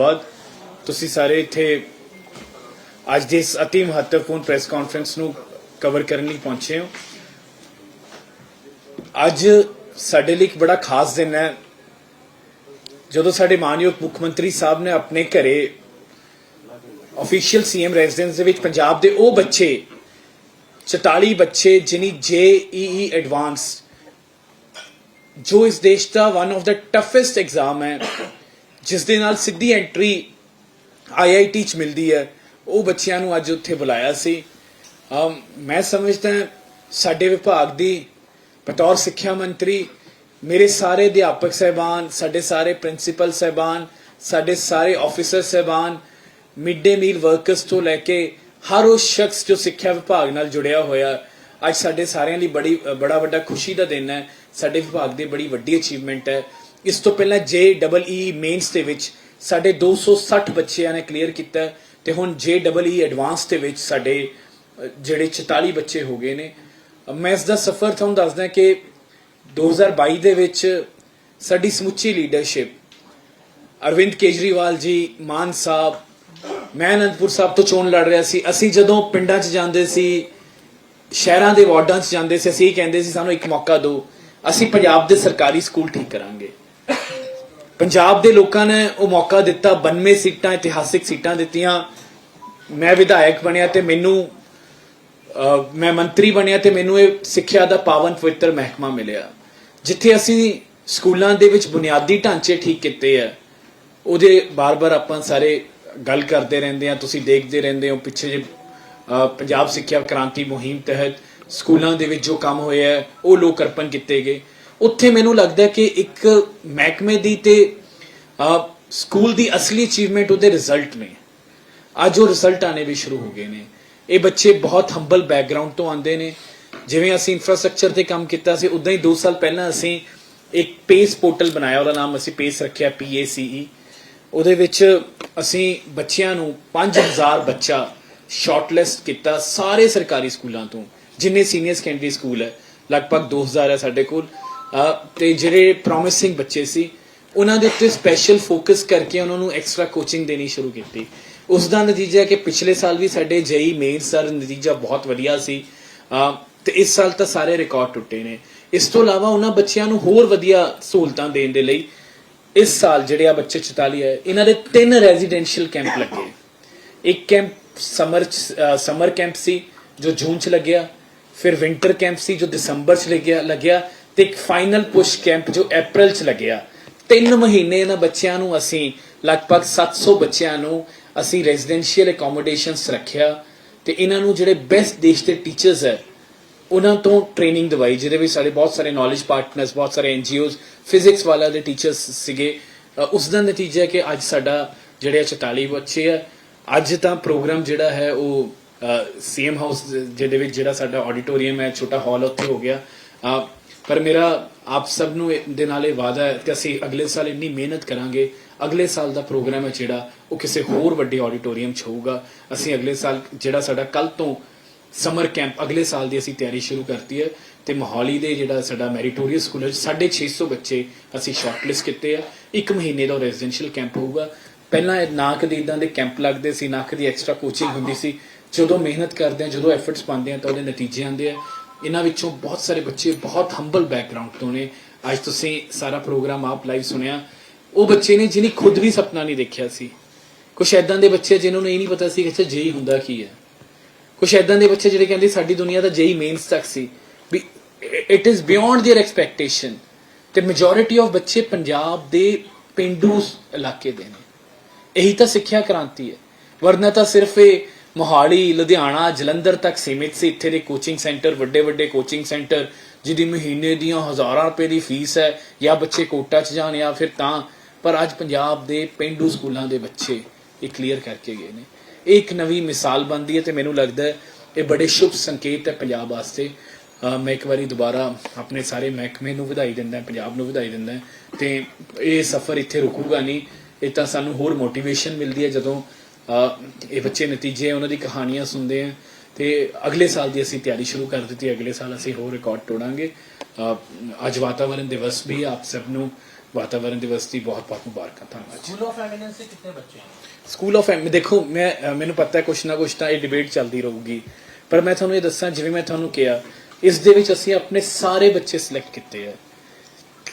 ਧੰਨਵਾਦ ਤੁਸੀਂ ਸਾਰੇ ਇੱਥੇ ਅੱਜ ਦੇ ਇਸ ਅਤੀ ਮਹੱਤਵਪੂਰਨ ਪ੍ਰੈਸ ਕਾਨਫਰੰਸ ਨੂੰ ਕਵਰ ਕਰਨ ਲਈ ਪਹੁੰਚੇ ਹੋ। ਅੱਜ ਸਾਡੇ ਲਈ ਇੱਕ ਬੜਾ ਖਾਸ ਦਿਨ ਹੈ। ਜਦੋਂ ਸਾਡੇ ਮਾਨਯੋਗ ਮੁੱਖ ਮੰਤਰੀ ਸਾਹਿਬ ਨੇ ਆਪਣੇ ਘਰੇ ਅਫੀਸ਼ੀਅਲ ਸੀਐਮ ਰੈਜ਼ੀਡੈਂਸ ਦੇ ਵਿੱਚ ਪੰਜਾਬ ਦੇ ਉਹ ਬੱਚੇ 44 ਬੱਚੇ ਜਿਨੀ ਜੇਈਈ ਐਡਵਾਂਸ ਜੋ ਇਸ ਦੇਸ਼ ਦਾ one of the toughest exam ਹੈ ਜਿਸ ਦੇ ਨਾਲ ਸਿੱਧੀ ਐਂਟਰੀ ਆਈਆਈਟੀ ਚ ਮਿਲਦੀ ਹੈ। ਉਹ ਬੱਚਿਆਂ ਨੂੰ ਅੱਜ ਉੱਥੇ ਬੁਲਾਇਆ ਸੀ। ਮੈਂ ਸਮਝਦਾ ਸਾਡੇ ਵਿਭਾਗ ਦੀ ਬਤੌਰ ਸਿੱਖਿਆ ਮੰਤਰੀ, ਮੇਰੇ ਸਾਰੇ ਅਧਿਆਪਕ ਸਹਿਬਾਨ, ਸਾਡੇ ਸਾਰੇ ਪ੍ਰਿੰਸੀਪਲ ਸਹਿਬਾਨ, ਸਾਡੇ ਸਾਰੇ ਆਫੀਸਰ ਸਹਿਬਾਨ ਮਿਡ ਡੇ ਮੀਲ ਵਰਕਰਸ ਤੋਂ ਲੈ ਕੇ ਹਰ ਉਹ ਸ਼ਖਸ ਜੋ ਸਿੱਖਿਆ ਵਿਭਾਗ ਨਾਲ ਜੁੜਿਆ ਹੋਇਆ, ਅੱਜ ਸਾਡੇ ਸਾਰਿਆਂ ਲਈ ਬੜੀ ਬੜਾ ਵੱਡਾ ਖੁਸ਼ੀ ਦਾ ਦਿਨ ਹੈ। ਸਾਡੇ ਵਿਭਾਗ ਦੀ ਬੜੀ ਵੱਡੀ ਅਚੀਵਮੈਂਟ ਹੈ। ਇਸ ਤੋਂ ਪਹਿਲਾਂ ਜੇ ਡਬਲ ਈ ਮੇਨਸ ਦੇ ਵਿੱਚ ਸਾਡੇ 260 ਬੱਚਿਆਂ ਨੇ ਕਲੀਅਰ ਕੀਤਾ ਹੈ ਤੇ ਹੁਣ ਜੇ ਡਬਲ ਈ ਐਡਵਾਂਸ ਦੇ ਵਿੱਚ ਸਾਡੇ ਜਿਹੜੇ 44 ਬੱਚੇ ਹੋ ਗਏ ਨੇ। ਮੈਂ ਇਸ ਦਾ ਸਫ਼ਰ ਤੁਹਾਨੂੰ ਦੱਸਦਾ ਕਿ 2022 ਦੇ ਵਿੱਚ ਸਾਡੀ ਸਮੁੱਚੀ ਲੀਡਰਸ਼ਿਪ ਅਰਵਿੰਦ ਕੇਜਰੀਵਾਲ ਜੀ, ਮਾਨ ਸਾਹਿਬ, ਮੈਂ ਅਨੰਦਪੁਰ ਸਾਹਿਬ ਤੋਂ ਚੋਣ ਲੜ ਰਿਹਾ ਸੀ। ਅਸੀਂ ਜਦੋਂ ਪਿੰਡਾਂ 'ਚ ਜਾਂਦੇ ਸੀ, ਸ਼ਹਿਰਾਂ ਦੇ ਵਾਰਡਾਂ 'ਚ ਜਾਂਦੇ ਸੀ, ਅਸੀਂ ਇਹ ਕਹਿੰਦੇ ਸੀ, ਸਾਨੂੰ ਇੱਕ ਮੌਕਾ ਦਿਓ। ਅਸੀਂ ਪੰਜਾਬ ਦੇ ਸਰਕਾਰੀ ਸਕੂਲ ਠੀਕ ਕਰਾਂਗੇ। ਪੰਜਾਬ ਦੇ ਲੋਕਾਂ ਨੇ ਉਹ ਮੌਕਾ ਦਿੱਤਾ 92 ਸੀਟਾਂ ਇਤਿਹਾਸਿਕ ਸੀਟਾਂ ਦਿੱਤੀਆਂ। ਮੈਂ ਵਿਧਾਇਕ ਬਣਿਆ ਤੇ ਮੈਨੂੰ ਮੈਂ ਮੰਤਰੀ ਬਣਿਆ ਤੇ ਮੈਨੂੰ ਇਹ ਸਿੱਖਿਆ ਦਾ ਪਾਵਨ ਪਵਿੱਤਰ ਮਹਿਕਮਾ ਮਿਲਿਆ। ਜਿੱਥੇ ਅਸੀਂ ਸਕੂਲਾਂ ਦੇ ਵਿੱਚ ਬੁਨਿਆਦੀ ਢਾਂਚੇ ਠੀਕ ਕੀਤੇ ਆ ਉਹਦੇ ਬਾਰ-ਬਾਰ ਆਪਾਂ ਸਾਰੇ ਗੱਲ ਕਰਦੇ ਰਹਿੰਦੇ ਆ ਤੁਸੀਂ ਦੇਖਦੇ ਰਹਿੰਦੇ ਹੋ ਪਿੱਛੇ ਜੇ ਅਹ, ਪੰਜਾਬ ਸਿੱਖਿਆ ਕ੍ਰਾਂਤੀ ਮੁਹਿੰਮ ਤਹਿਤ ਸਕੂਲਾਂ ਦੇ ਵਿੱਚ ਜੋ ਕੰਮ ਹੋਇਆ ਉਹ ਲੋਕ ਅਰਪਣ ਕੀਤੇ ਗਏ। ਉੱਥੇ ਮੈਨੂੰ ਲੱਗਦਾ ਕਿ ਇੱਕ ਮਹਿਕਮੇ ਦੀ ਤੇ ਸਕੂਲ ਦੀ ਅਸਲੀ ਅਚੀਵਮੈਂਟ ਉਹਦੇ ਰਿਜ਼ਲਟ ਨੇ। ਅੱਜ ਉਹ ਰਿਜ਼ਲਟ ਆਣੇ ਵੀ ਸ਼ੁਰੂ ਹੋ ਗਏ ਨੇ। ਇਹ ਬੱਚੇ ਬਹੁਤ ਹੰਬਲ ਬੈਕਗ੍ਰਾਉਂਡ ਤੋਂ ਆਉਂਦੇ ਨੇ। ਜਿਵੇਂ ਅਸੀਂ ਇਨਫਰਾਸਟ੍ਰਕਚਰ ਤੇ ਕੰਮ ਕੀਤਾ ਸੀ ਉਦਾਂ ਹੀ 2 ਸਾਲ ਪਹਿਲਾਂ ਅਸੀਂ ਇੱਕ ਪੇਸ ਪੋਰਟਲ ਬਣਾਇਆ, ਉਹਦਾ ਨਾਮ ਅਸੀਂ ਪੇਸ ਰੱਖਿਆ ਪੀ ਏ ਸੀ ਈ ਉਹਦੇ ਵਿੱਚ ਅਸੀਂ ਬੱਚਿਆਂ ਨੂੰ 5000 ਬੱਚਾ ਸ਼ਾਰਟਲਿਸਟ ਕੀਤਾ ਸਾਰੇ ਸਰਕਾਰੀ ਸਕੂਲਾਂ ਤੋਂ, ਜਿੰਨੇ ਸੀਨੀਅਰ ਸੈਕੰਡਰੀ ਸਕੂਲ ਹੈ, ਲਗਭਗ 2000 ਹੈ ਸਾਡੇ ਕੋਲ। ਤੇ ਜਿਹੜੇ ਪ੍ਰੋਮਿਸਿੰਗ ਬੱਚੇ ਸੀ, ਉਹਨਾਂ ਦੇ ਉੱਤੇ ਸਪੈਸ਼ਲ ਫੋਕਸ ਕਰਕੇ ਉਹਨਾਂ ਨੂੰ ਐਕਸਟਰਾ ਕੋਚਿੰਗ ਦੇਣੀ ਸ਼ੁਰੂ ਕੀਤੀ। ਉਸ ਦਾ ਨਤੀਜਾ ਕਿ ਪਿਛਲੇ ਸਾਲ ਵੀ ਸਾਡੇ ਜਈ ਮੇਨਸ ਸਰ ਨਤੀਜਾ ਬਹੁਤ ਵਧੀਆ ਸੀ। ਅਹ, ਤੇ ਇਸ ਸਾਲ ਤਾਂ ਸਾਰੇ ਰਿਕਾਰਡ ਟੁੱਟੇ ਨੇ। ਇਸ ਤੋਂ ਇਲਾਵਾ ਉਹਨਾਂ ਬੱਚਿਆਂ ਨੂੰ ਹੋਰ ਵਧੀਆ ਸਹੂਲਤਾਂ ਦੇਣ ਦੇ ਲਈ ਇਸ ਸਾਲ ਜਿਹੜੇ ਆ ਬੱਚੇ 44 ਹੈ ਇਹਨਾਂ ਦੇ ਤਿੰਨ ਰੈਜ਼ੀਡੈਂਸ਼ੀਅਲ ਕੈਂਪ ਲੱਗੇ। ਇੱਕ ਕੈਂਪ ਸਮਰ ਸਮਰ ਕੈਂਪ ਸੀ, ਜੋ ਜੂਨ ਚ ਲੱਗਿਆ, ਫਿਰ ਵਿੰਟਰ ਕੈਂਪ ਸੀ, ਜੋ ਦਸੰਬਰ ਚ ਲੱਗਿਆ ਲੱਗਿਆ। ਤੇ ਇੱਕ ਫਾਈਨਲ ਪੁਸ਼ ਕੈਂਪ ਜੋ ਅਪ੍ਰੈਲ ਚ ਲੱਗਿਆ। ਤਿੰਨ ਮਹੀਨੇ ਇਹਨਾਂ ਬੱਚਿਆਂ ਨੂੰ ਅਸੀਂ ਲਗਭਗ 700 ਬੱਚਿਆਂ ਨੂੰ ਅਸੀਂ ਰੈਜ਼ੀਡੈਂਸ਼ੀਅਲ ਅਕੋਮੋਡੇਸ਼ਨਸ ਰੱਖਿਆ ਤੇ ਇਹਨਾਂ ਨੂੰ ਜਿਹੜੇ ਬੈਸਟ ਦੇਸ਼ ਦੇ ਟੀਚਰਸ ਹੈ ਉਹਨਾਂ ਤੋਂ ਟ੍ਰੇਨਿੰਗ ਦਵਾਈ ਜਿਹਦੇ ਵਿੱਚ ਸਾਡੇ ਬਹੁਤ ਸਾਰੇ ਨੌਲੇਜ ਪਾਰਟਨਰਸ ਬਹੁਤ ਸਾਰੇ ਐਨਜੀਓਜ਼ ਫਿਜ਼ਿਕਸ ਵਾਲਾ ਦੇ ਟੀਚਰਸ ਸੀਗੇ। ਅ, ਉਸ ਦਾ ਨਤੀਜਾ ਕਿ ਅੱਜ ਸਾਡਾ ਜਿਹੜੇ 44 ਬੱਚੇ ਆ ਅੱਜ ਤਾਂ ਪ੍ਰੋਗਰਾਮ ਜਿਹੜਾ ਹੈ ਉਹ ਸੀਐਮ ਹਾਊਸ ਜਿਹਦੇ ਵਿੱਚ ਜਿਹੜਾ ਸਾਡਾ ਆਡੀਟੋਰੀਅਮ ਹੈ ਛੋਟਾ ਹਾਲ ਉੱਥੇ ਹੋ ਗਿਆ। ਪਰ ਮੇਰਾ ਆਪ ਸਭ ਨੂੰ ਇਹ- ਦੇ ਨਾਲ ਇਹ ਵਾਅਦਾ ਹੈ ਕਿ ਅਸੀਂ ਅਗਲੇ ਸਾਲ ਇੰਨੀ ਮਿਹਨਤ ਕਰਾਂਗੇ, ਅਗਲੇ ਸਾਲ ਦਾ ਪ੍ਰੋਗਰਾਮ ਹੈ ਜਿਹੜਾ, ਉਹ ਕਿਸੇ ਹੋਰ ਵੱਡੇ ਆਡੀਟੋਰੀਅਮ 'ਚ ਹੋਊਗਾ। ਅਸੀਂ ਅਗਲੇ ਸਾਲ ਜਿਹੜਾ ਸਾਡਾ ਕੱਲ ਤੋਂ ਸਮਰ ਕੈਂਪ ਅਗਲੇ ਸਾਲ ਦੀ ਅਸੀਂ ਤਿਆਰੀ ਸ਼ੁਰੂ ਕਰਤੀ ਹੈ ਤੇ ਮੋਹਾਲੀ ਦੇ ਜਿਹੜਾ ਸਾਡਾ ਮੈਰੀਟੋਰੀਅਸ ਸਕੂਲ ਹੈ 650 ਬੱਚੇ ਅਸੀਂ ਸ਼ਾਰਟਲਿਸਟ ਕੀਤੇ ਆ। ਇੱਕ ਮਹੀਨੇ ਦਾ ਰੈਜ਼ੀਡੈਂਸ਼ੀਅਲ ਕੈਂਪ ਹੋਊਗਾ। ਪਹਿਲਾਂ ਇਹ ਨਾਕ ਦੇ ਇਦਾਂ ਦੇ ਕੈਂਪ ਲੱਗਦੇ ਸੀ, ਨਾ ਕਦੀ ਐਕਸਟਰਾ ਕੋਚਿੰਗ ਹੁੰਦੀ ਸੀ। ਜਦੋਂ ਮਿਹਨਤ ਕਰਦੇ ਆ, ਜਦੋਂ ਐਫਰਟਸ ਪਾਉਂਦੇ ਆ, ਤਾਂ ਉਹਦੇ ਨਤੀਜੇ ਆਉਂਦੇ ਆ। ਇਹਨਾਂ ਵਿੱਚੋਂ ਬਹੁਤ ਸਾਰੇ ਬੱਚੇ ਬਹੁਤ ਹੰਬਲ ਬੈਕਗ੍ਰਾਉਂਡ ਤੋਂ ਨੇ ਅੱਜ ਤੁਸੀਂ ਸਾਰਾ ਪ੍ਰੋਗਰਾਮ ਆਪ ਲਾਈਵ ਸੁਣਿਆ ਉਹ ਬੱਚੇ ਨੇ ਜਿਨੀ ਖੁਦ ਵੀ ਸੁਪਨਾ ਨਹੀਂ ਦੇਖਿਆ ਸੀ ਕੁਝ ਐਦਾਂ ਦੇ ਬੱਚੇ ਜਿਨ੍ਹਾਂ ਨੂੰ ਇਹ ਨਹੀਂ ਪਤਾ ਸੀ ਕਿ ਅੱਛਾ ਜੇਈ ਹੁੰਦਾ ਕੀ ਹੈ ਕੁਝ ਐਦਾਂ ਦੇ ਬੱਚੇ ਜਿਹੜੇ ਕਹਿੰਦੇ ਸਾਡੀ ਦੁਨੀਆ ਦਾ ਜੇਈ ਮੇਨਸ ਤੱਕ ਸੀ ਵੀ it is beyond their expectation ਤੇ ਮੈਜੋਰਿਟੀ ਆਫ ਬੱਚੇ ਪੰਜਾਬ ਦੇ ਪਿੰਡੂ ਇਲਾਕੇ ਦੇ ਨੇ ਇਹੀ ਤਾਂ ਸਿੱਖਿਆ ਕ੍ਰਾਂਤੀ ਹੈ ਵਰਨਾ ਤਾਂ ਸਿਰਫ ਇਹ ਮੋਹਾਲੀ, ਲੁਧਿਆਣਾ, ਜਲੰਧਰ ਤੱਕ ਸੀਮਿਤ ਸੀ। ਇੱਥੇ ਦੇ ਕੋਚਿੰਗ ਸੈਂਟਰ ਵੱਡੇ ਵੱਡੇ ਕੋਚਿੰਗ ਸੈਂਟਰ ਜਿਹਦੀ ਮਹੀਨੇ ਦੀਆਂ ਹਜ਼ਾਰਾਂ ਰੁਪਏ ਦੀ ਫੀਸ ਹੈ, ਜਾਂ ਬੱਚੇ ਕੋਟਾ 'ਚ ਜਾਣ ਜਾਂ ਫਿਰ ਤਾਂ। ਪਰ ਅੱਜ ਪੰਜਾਬ ਦੇ ਪਿੰਡੂ ਸਕੂਲਾਂ ਦੇ ਬੱਚੇ ਇਹ ਕਲੀਅਰ ਕਰਕੇ ਗਏ ਨੇ। ਇਹ ਇੱਕ ਨਵੀਂ ਮਿਸਾਲ ਬਣਦੀ ਹੈ ਤੇ ਮੈਨੂੰ ਲੱਗਦਾ ਹੈ ਇਹ ਬੜੇ ਸ਼ੁਭ ਸੰਕੇਤ ਹੈ ਪੰਜਾਬ ਵਾਸਤੇ। ਮੈਂ ਇੱਕ ਵਾਰੀ ਦੁਬਾਰਾ ਆਪਣੇ ਸਾਰੇ ਮਹਿਕਮੇ ਨੂੰ ਵਧਾਈ ਦਿੰਦਾ ਪੰਜਾਬ ਨੂੰ ਵਧਾਈ ਦਿੰਦਾ ਤੇ ਇਹ ਸਫ਼ਰ ਇੱਥੇ ਰੁਕੂਗਾ ਨਹੀਂ। ਇਹ ਤਾਂ ਸਾਨੂੰ ਹੋਰ ਮੋਟੀਵੇਸ਼ਨ ਮਿਲਦੀ ਹੈ ਜਦੋਂ ਇਹ ਬੱਚੇ ਨਤੀਜੇ ਉਹਨਾਂ ਦੀ ਕਹਾਣੀਆਂ ਸੁਣਦੇ ਆ ਤੇ ਅਗਲੇ ਸਾਲ ਦੀ ਅਸੀਂ ਤਿਆਰੀ ਸ਼ੁਰੂ ਕਰ ਦਿੱਤੀ ਅਗਲੇ ਸਾਲ ਅਸੀਂ ਹੋਰ ਰਿਕਾਰਡ ਤੋੜਾਂਗੇ। ਅੱਜ ਵਾਤਾਵਰਣ ਦਿਵਸ ਵੀ ਆਪ ਸਭ ਨੂੰ ਵਾਤਾਵਰਣ ਦਿਵਸ ਦੀ ਬਹੁਤ ਬਹੁਤ ਮੁਬਾਰਕਾਂ। ਧੰਨਵਾਦ ਜੀ। ਸਕੂਲ ਆਫ ਐਮੀਨੈਂਸ ਦੇ ਕਿੰਨੇ ਬੱਚੇ ਹਨ ਸਕੂਲ ਆਫ ਐਮ ਦੇਖੋ ਮੈਂ ਮੈਨੂੰ ਪਤਾ ਹੈ ਕੁਛ ਨਾ ਕੁਛ ਤਾਂ ਇਹ ਡਿਬੇਟ ਚੱਲਦੀ ਰਹੂਗੀ। ਪਰ ਮੈਂ ਤੁਹਾਨੂੰ ਇਹ ਦੱਸਾਂ ਜਿਵੇਂ ਮੈਂ ਤੁਹਾਨੂੰ ਕਿਹਾ ਇਸ ਦੇ ਵਿੱਚ ਅਸੀਂ ਆਪਣੇ ਸਾਰੇ ਬੱਚੇ ਸਿਲੈਕਟ ਕੀਤੇ ਆ।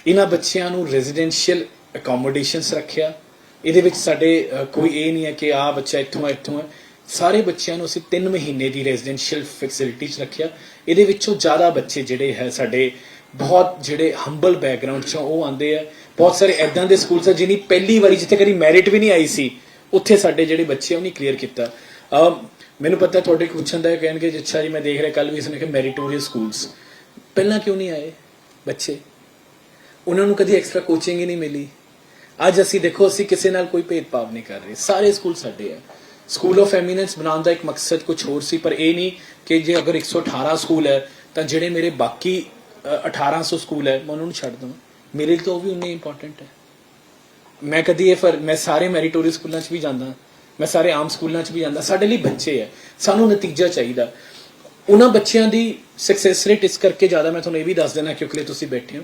ਇਹਨਾਂ ਬੱਚਿਆਂ ਨੂੰ ਰੈਜ਼ੀਡੈਂਸ਼ੀਅਲ ਅਕੋਮੋਡੇਸ਼ਨਸ ਰੱਖਿਆ ਇਹਦੇ ਵਿੱਚ ਸਾਡੇ ਕੋਈ ਇਹ ਨਹੀਂ ਹੈ ਕਿ ਆ ਬੱਚਾ ਇੱਥੋਂ ਹੈ ਇੱਥੋਂ ਹੈ। ਸਾਰੇ ਬੱਚਿਆਂ ਨੂੰ ਅਸੀਂ 3 ਮਹੀਨੇ ਦੀ ਰੈਜ਼ੀਡੈਂਸ਼ੀਅਲ ਫੈਸਿਲਿਟੀ 'ਚ ਰੱਖਿਆ। ਇਹਦੇ ਵਿੱਚੋਂ ਜ਼ਿਆਦਾ ਬੱਚੇ ਜਿਹੜੇ ਹੈ ਸਾਡੇ, ਬਹੁਤ ਜਿਹੜੇ ਹੰਬਲ ਬੈਕਗ੍ਰਾਉਂਡ ਚੋਂ ਉਹ ਆਉਂਦੇ ਆ। ਬਹੁਤ ਸਾਰੇ ਐਦਾਂ ਦੇ ਸਕੂਲਸ ਆ ਜਿਹਨੀ ਪਹਿਲੀ ਵਾਰੀ ਜਿੱਥੇ ਕਦੀ ਮੈਰਿਟ ਵੀ ਨਹੀਂ ਆਈ ਸੀ, ਉੱਥੇ ਸਾਡੇ ਜਿਹੜੇ ਬੱਚੇ ਆ, ਉਹਨੇ ਕਲੀਅਰ ਕੀਤਾ। ਮੈਨੂੰ ਪਤਾ ਤੁਹਾਡੇ ਪੁੱਛਣ ਦਾ ਕਹਿਣਗੇ ਜੀ ਅੱਛਾ ਜੀ, ਮੈਂ ਦੇਖ ਰਿਹਾ ਕੱਲ ਵੀ ਇਸਨੇ ਕਿ ਮੈਰਿਟੋਰੀਅਸ ਸਕੂਲਸ ਪਹਿਲਾਂ ਕਿਉਂ ਨਹੀਂ ਆਏ ਬੱਚੇ? ਉਹਨਾਂ ਨੂੰ ਕਦੀ ਐਕਸਟਰਾ ਕੋਚਿੰਗ ਹੀ ਨਹੀਂ ਮਿਲੀ। ਅੱਜ ਅਸੀਂ ਦੇਖੋ ਅਸੀਂ ਕਿਸੇ ਨਾਲ ਕੋਈ ਭੇਦਭਾਵ ਨਹੀਂ ਕਰ ਰਹੇ। ਸਾਰੇ ਸਕੂਲ ਸਾਡੇ ਆ। ਸਕੂਲ ਆਫ ਐਮੀਨੈਂਸ ਬਣਾਉਣ ਦਾ ਇੱਕ ਮਕਸਦ ਕੁਝ ਹੋਰ ਸੀ ਪਰ ਇਹ ਨਹੀਂ ਕਿ ਜੇ ਅਗਰ 118 ਸਕੂਲ ਹੈ ਤਾਂ ਜਿਹੜੇ ਮੇਰੇ ਬਾਕੀ ਅ, 1800 ਸਕੂਲ ਹੈ ਮੈਂ ਉਹਨਾਂ ਨੂੰ ਛੱਡ ਦਵਾਂ। ਮੇਰੇ ਲਈ ਤਾਂ ਉਹ ਵੀ ਉਨੇ ਇੰਪੋਰਟੈਂਟ ਹੈ। ਮੈਂ ਕਦੀ ਇਹ ਫਰ ਮੈਂ ਸਾਰੇ ਮੈਰੀਟੋਰੀ ਸਕੂਲਾਂ 'ਚ ਵੀ ਜਾਂਦਾ ਮੈਂ ਸਾਰੇ ਆਮ ਸਕੂਲਾਂ 'ਚ ਵੀ ਜਾਂਦਾ। ਸਾਡੇ ਲਈ ਬੱਚੇ ਹੈ ਸਾਨੂੰ ਨਤੀਜਾ ਚਾਹੀਦਾ। ਉਹਨਾਂ ਬੱਚਿਆਂ ਦੀ ਸਕਸੈਸ ਰੇਟ ਇਸ ਕਰਕੇ ਜ਼ਿਆਦਾ ਮੈਂ ਤੁਹਾਨੂੰ ਇਹ ਵੀ ਦੱਸ ਦੇਣਾ ਕਿਉਂਕਿ ਤੁਸੀਂ ਬੈਠੇ ਹੋ।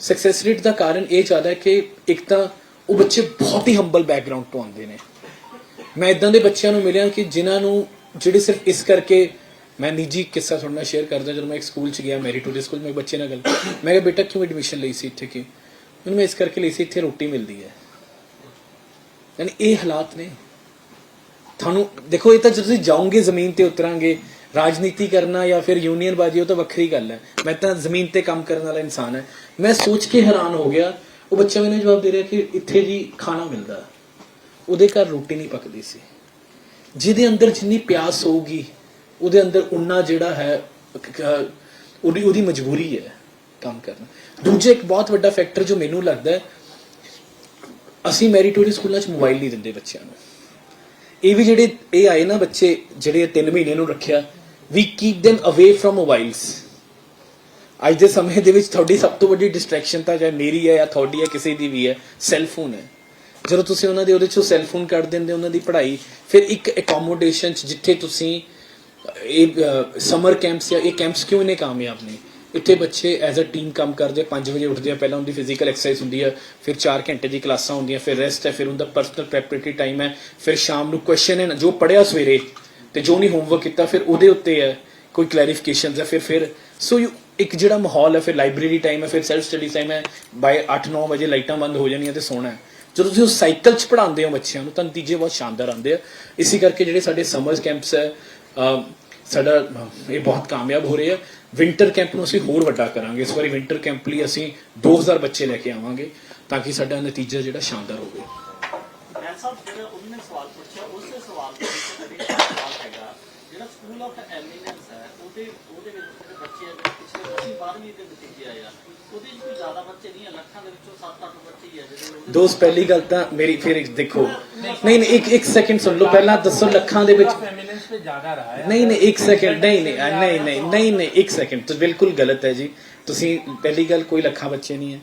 ਸਕਸੈਸ ਰੇਟ ਦਾ ਕਾਰਨ ਇਹ ਜ਼ਿਆਦਾ ਹੈ ਕਿ ਇੱਕ ਤਾਂ ਉਹ ਬੱਚੇ ਬਹੁਤ ਹੀ ਹੰਬਲ ਬੈਕਗ੍ਰਾਉਂਡ ਤੋਂ ਆਉਂਦੇ ਨੇ। ਮੈਂ ਇਦਾਂ ਦੇ ਬੱਚਿਆਂ ਨੂੰ ਮਿਲਿਆ ਕਿ ਜਿਨ੍ਹਾਂ ਨੂੰ, ਜਿਹੜੇ ਸਿਰਫ ਇਸ ਕਰਕੇ ਮੈਂ ਨਿੱਜੀ ਕਿੱਸਾ ਤੁਹਾਡੇ ਨਾਲ ਸ਼ੇਅਰ ਕਰਦਾ, ਜਦੋਂ ਮੈਂ ਇੱਕ ਸਕੂਲ 'ਚ ਗਿਆ ਮੈਰੀਟੋਰੀ ਸਕੂਲ ਮੈਂ ਬੱਚੇ ਨਾਲ ਗੱਲ ਮੈਂ ਕਿਹਾ, ਬੇਟਾ, ਕਿਉਂ ਐਡਮਿਸ਼ਨ ਲਈ ਸੀ ਇੱਥੇ? ਕਿ ਮੈਨੂੰ ਮੈਂ ਇਸ ਕਰਕੇ ਲਈ ਸੀ, ਇੱਥੇ ਰੋਟੀ ਮਿਲਦੀ ਹੈ। ਯਾਨੀ ਇਹ ਹਾਲਾਤ ਨੇ। ਤੁਹਾਨੂੰ, ਦੇਖੋ, ਇਹ ਤਾਂ ਜਦੋਂ ਤੁਸੀਂ ਜਾਓਗੇ ਜ਼ਮੀਨ ਤੇ ਉਤਰਾਂਗੇ, ਰਾਜਨੀਤੀ ਕਰਨਾ ਜਾਂ ਫਿਰ ਯੂਨੀਅਨ ਬਾਜੀ, ਉਹ ਤਾਂ ਵੱਖਰੀ ਗੱਲ ਹੈ। ਮੈਂ ਤਾਂ ਜ਼ਮੀਨ ਤੇ ਕੰਮ ਕਰਨ ਵਾਲਾ ਇਨਸਾਨ ਹੈ। ਮੈਂ ਸੋਚ ਕੇ ਹੈਰਾਨ ਹੋ ਗਿਆ ਉਹ ਬੱਚਾ ਮੈਨੂੰ ਜਵਾਬ ਦੇ ਰਿਹਾ ਕਿ ਇੱਥੇ ਜੀ ਖਾਣਾ ਮਿਲਦਾ। ਉਹਦੇ ਘਰ ਰੋਟੀ ਨਹੀਂ ਪੱਕਦੀ ਸੀ। ਜਿਹਦੇ ਅੰਦਰ ਜਿੰਨੀ ਪਿਆਸ ਹੋਊਗੀ, ਉਹਦੇ ਅੰਦਰ ਉਨਾ ਜਿਹੜਾ ਹੈ ਉਹਦੀ ਉਹਦੀ ਮਜਬੂਰੀ ਹੈ ਕੰਮ ਕਰਨਾ। ਦੂਜਾ ਇੱਕ ਬਹੁਤ ਵੱਡਾ ਫੈਕਟਰ ਜੋ ਮੈਨੂੰ ਲੱਗਦਾ ਹੈ, ਅਸੀਂ ਮੈਰੀਟੋਰੀ ਸਕੂਲਾਂ 'ਚ ਮੋਬਾਈਲ ਨਹੀਂ ਦਿੰਦੇ ਬੱਚਿਆਂ ਨੂੰ। ਇਹ ਵੀ ਜਿਹੜੇ ਇਹ ਆਏ ਨਾ ਬੱਚੇ, ਜਿਹੜੇ 3 ਮਹੀਨੇ ਨੂੰ ਰੱਖਿਆ we keep them away from mobiles ਅੱਜ ਦੇ ਸਮੇਂ ਦੇ ਵਿੱਚ ਤੁਹਾਡੀ ਸਭ ਤੋਂ ਵੱਡੀ ਡਿਸਟਰੈਕਸ਼ਨ ਤਾਂ ਚਾਹੇ ਮੇਰੀ ਹੈ ਜਾਂ ਤੁਹਾਡੀ ਹੈ, ਕਿਸੇ ਦੀ ਵੀ ਹੈ ਸੈੱਲ ਫੋਨ ਹੈ। ਜਦੋਂ ਤੁਸੀਂ ਉਹਨਾਂ ਦੇ ਉਹਦੇ ਚੋਂ ਸੈੱਲ ਫੋਨ ਕੱਢ ਦਿੰਦੇ ਉਹਨਾਂ ਦੀ ਪੜ੍ਹਾਈ, ਫਿਰ ਇੱਕ ਅਕੋਮੋਡੇਸ਼ਨ ਚ ਜਿੱਥੇ ਤੁਸੀਂ ਇਹ ਸਮਰ ਕੈਂਪਸ ਜਾਂ ਇਹ ਕੈਂਪਸ ਕਿਉਂ ਨੇ ਕਾਮਯਾਬ ਨੇ? ਇੱਥੇ ਬੱਚੇ ਐਜ਼ ਅ ਟੀਮ ਕੰਮ ਕਰਦੇ 5 ਵਜੇ ਉੱਠਦੇ ਆ, ਪਹਿਲਾਂ ਉਹਦੀ ਫਿਜ਼ੀਕਲ ਐਕਸਰਸਾਈਜ਼ ਹੁੰਦੀ ਹੈ ਫਿਰ 4 ਘੰਟੇ ਦੀ ਕਲਾਸਾਂ ਹੁੰਦੀਆਂ, ਫਿਰ ਰੈਸਟ ਹੈ, ਫਿਰ ਉਹਦਾ ਪਰਸਨਲ ਪ੍ਰੈਪਰੇਟਰੀ ਟਾਈਮ ਹੈ, ਫਿਰ ਸ਼ਾਮ ਨੂੰ ਕੁਐਸਚਨ ਹੈ, ਜੋ ਪੜਿਆ ਸਵੇਰੇ ਤੇ ਜੋ ਨਹੀਂ ਹੋਮਵਰਕ ਕੀਤਾ, ਫਿਰ ਉਹਦੇ ਉੱਤੇ ਹੈ, ਕੋਈ ਕਲੈਰੀਫਿਕੇਸ਼ਨਸ ਹੈ, ਫਿਰ ਫਿਰ ਸੋ ਯੂ ਇੱਕ ਜਿਹੜਾ ਮਾਹੌਲ ਹੈ, ਫਿਰ ਲਾਇਬ੍ਰੇਰੀ ਟਾਈਮ ਹੈ, ਫਿਰ ਸੈਲਫ ਸਟੱਡੀ ਟਾਈਮ ਹੈ ਬਾਈ 8-9 ਵਜੇ ਲਾਈਟਾਂ ਬੰਦ ਹੋ ਜਾਣੀਆਂ ਤੇ ਸੋਣਾ ਹੈ। ਜਦੋਂ ਤੁਸੀਂ ਉਸ ਸਾਈਕਲ 'ਚ ਪੜਾਉਂਦੇ ਹੋ ਬੱਚਿਆਂ ਨੂੰ, ਤਾਂ ਨਤੀਜੇ ਬਹੁਤ ਸ਼ਾਨਦਾਰ ਆਉਂਦੇ ਆ। ਇਸੇ ਕਰਕੇ ਜਿਹੜੇ ਸਾਡੇ ਸਮਰ ਕੈਂਪਸ ਹੈ ਸਾਡਾ, ਇਹ ਬਹੁਤ ਕਾਮਯਾਬ ਹੋ ਰਹੇ ਆ। ਵਿੰਟਰ ਕੈਂਪ ਨੂੰ ਅਸੀਂ ਹੋਰ ਵੱਡਾ ਕਰਾਂਗੇ। ਇਸ ਵਾਰੀ ਵਿੰਟਰ ਕੈਂਪ ਲਈ ਅਸੀਂ 2000 ਬੱਚੇ ਲੈ ਕੇ ਆਵਾਂਗੇ, ਤਾਂ ਕਿ ਸਾਡਾ ਨਤੀਜਾ ਜਿਹੜਾ ਸ਼ਾਨਦਾਰ ਹੋਵੇ। ਮੈਂ ਸਾਹਿਬ ਜਿਹੜਾ ਉਹਨੇ ਸਵਾਲ ਪੁੱਛਿਆ, ਉਸੇ ਸਵਾਲ ਦੇ ਵਿੱਚ ਸਾਡੇ ਸਵਾਲ ਹੈਗਾ। ਦੋਸਤ ਪਹਿਲੀ ਗੱਲ ਤਾਂ ਮੇਰੀ ਫਿਰ ਦੇਖੋ। ਨਹੀਂ ਨਹੀਂ ਇੱਕ ਇੱਕ ਸੈਕਿੰਡ ਸੁਣ ਲਓ। ਪਹਿਲਾਂ ਦੱਸੋ ਲੱਖਾਂ ਦੇ ਵਿੱਚ ਨਹੀਂ ਨਹੀਂ ਇੱਕ ਸੈਕਿੰਡ ਨਹੀਂ ਨਹੀਂ ਨਹੀਂ ਨਹੀਂ ਨਹੀਂ ਨਹੀਂ ਇੱਕ ਸੈਕਿੰਡ ਤੁਸੀਂ ਬਿਲਕੁਲ ਗਲਤ ਹੈ ਜੀ। ਤੁਸੀਂ ਪਹਿਲੀ ਗੱਲ ਕੋਈ ਲੱਖਾਂ ਬੱਚੇ ਨਹੀਂ ਹੈ।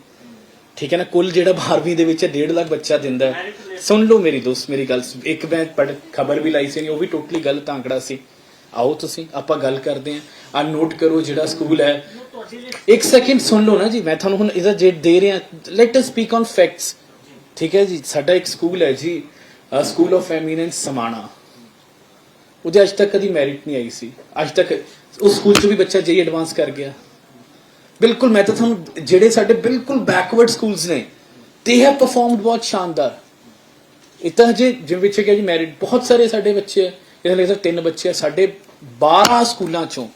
ਠੀਕ ਹੈ ਨਾ? ਕੁੱਲ ਜਿਹੜਾ 12ਵੀਂ ਦੇ ਵਿੱਚ 1.5 ਲੱਖ ਬੱਚਾ ਦਿੰਦਾ ਸੁਣ ਲਓ ਮੇਰੀ ਦੋਸਤ ਮੇਰੀ ਗੱਲ ਇੱਕ ਮੈਂ ਪੜ ਖਬਰ ਵੀ ਲਾਈ ਸੀ ਉਹ ਵੀ ਟੋਟਲੀ ਗਲਤ ਆਂਕੜਾ ਸੀ। ਆਓ ਤੁਸੀਂ, ਆਪਾਂ ਗੱਲ ਕਰਦੇ ਹਾਂ। ਆ ਨੋਟ ਕਰੋ ਜਿਹੜਾ ਸਕੂਲ ਹੈ। ਇੱਕ ਸੈਕਿੰਡ ਸੁਣ ਲਓ ਨਾ ਜੀ, ਮੈਂ ਤੁਹਾਨੂੰ ਹੁਣ ਇਹਦਾ ਜੇ ਦੇ ਰਿਹਾ let us speak on facts ਠੀਕ ਹੈ ਜੀ, ਸਾਡਾ ਇੱਕ ਸਕੂਲ ਹੈ ਜੀ ਸਕੂਲ ਆਫ ਐਮੀਨੈਂਸ ਸਮਾਣਾ। ਉਹਦੇ ਅੱਜ ਤੱਕ ਕਦੀ ਮੈਰਿਟ ਨਹੀਂ ਆਈ ਸੀ। ਅੱਜ ਤੱਕ ਉਸ ਸਕੂਲ 'ਚ ਵੀ ਬੱਚਾ ਜਈ ਐਡਵਾਂਸ ਕਰ ਗਿਆ। ਬਿਲਕੁਲ, ਮੈਂ ਤਾਂ ਤੁਹਾਨੂੰ ਜਿਹੜੇ ਸਾਡੇ ਬਿਲਕੁਲ ਬੈਕਵਰਡ ਸਕੂਲਸ ਨੇ ਦੇ ਹੈਵ ਪਰਫਾਰਮਡ ਬਹੁਤ ਸ਼ਾਨਦਾਰ। ਇਹ ਤਾਂ ਹਜੇ ਜਿਵੇਂ ਵਿੱਚ ਕਿਹਾ ਜੀ ਮੈਰਿਟ ਬਹੁਤ ਸਾਰੇ ਸਾਡੇ ਬੱਚੇ ਆ। ਇਹਦੇ ਲਈ ਤਾਂ ਤਿੰਨ ਬੱਚੇ ਆ, ਸਾਡੇ 12 ਸਕੂਲਾਂ ਚੋਂ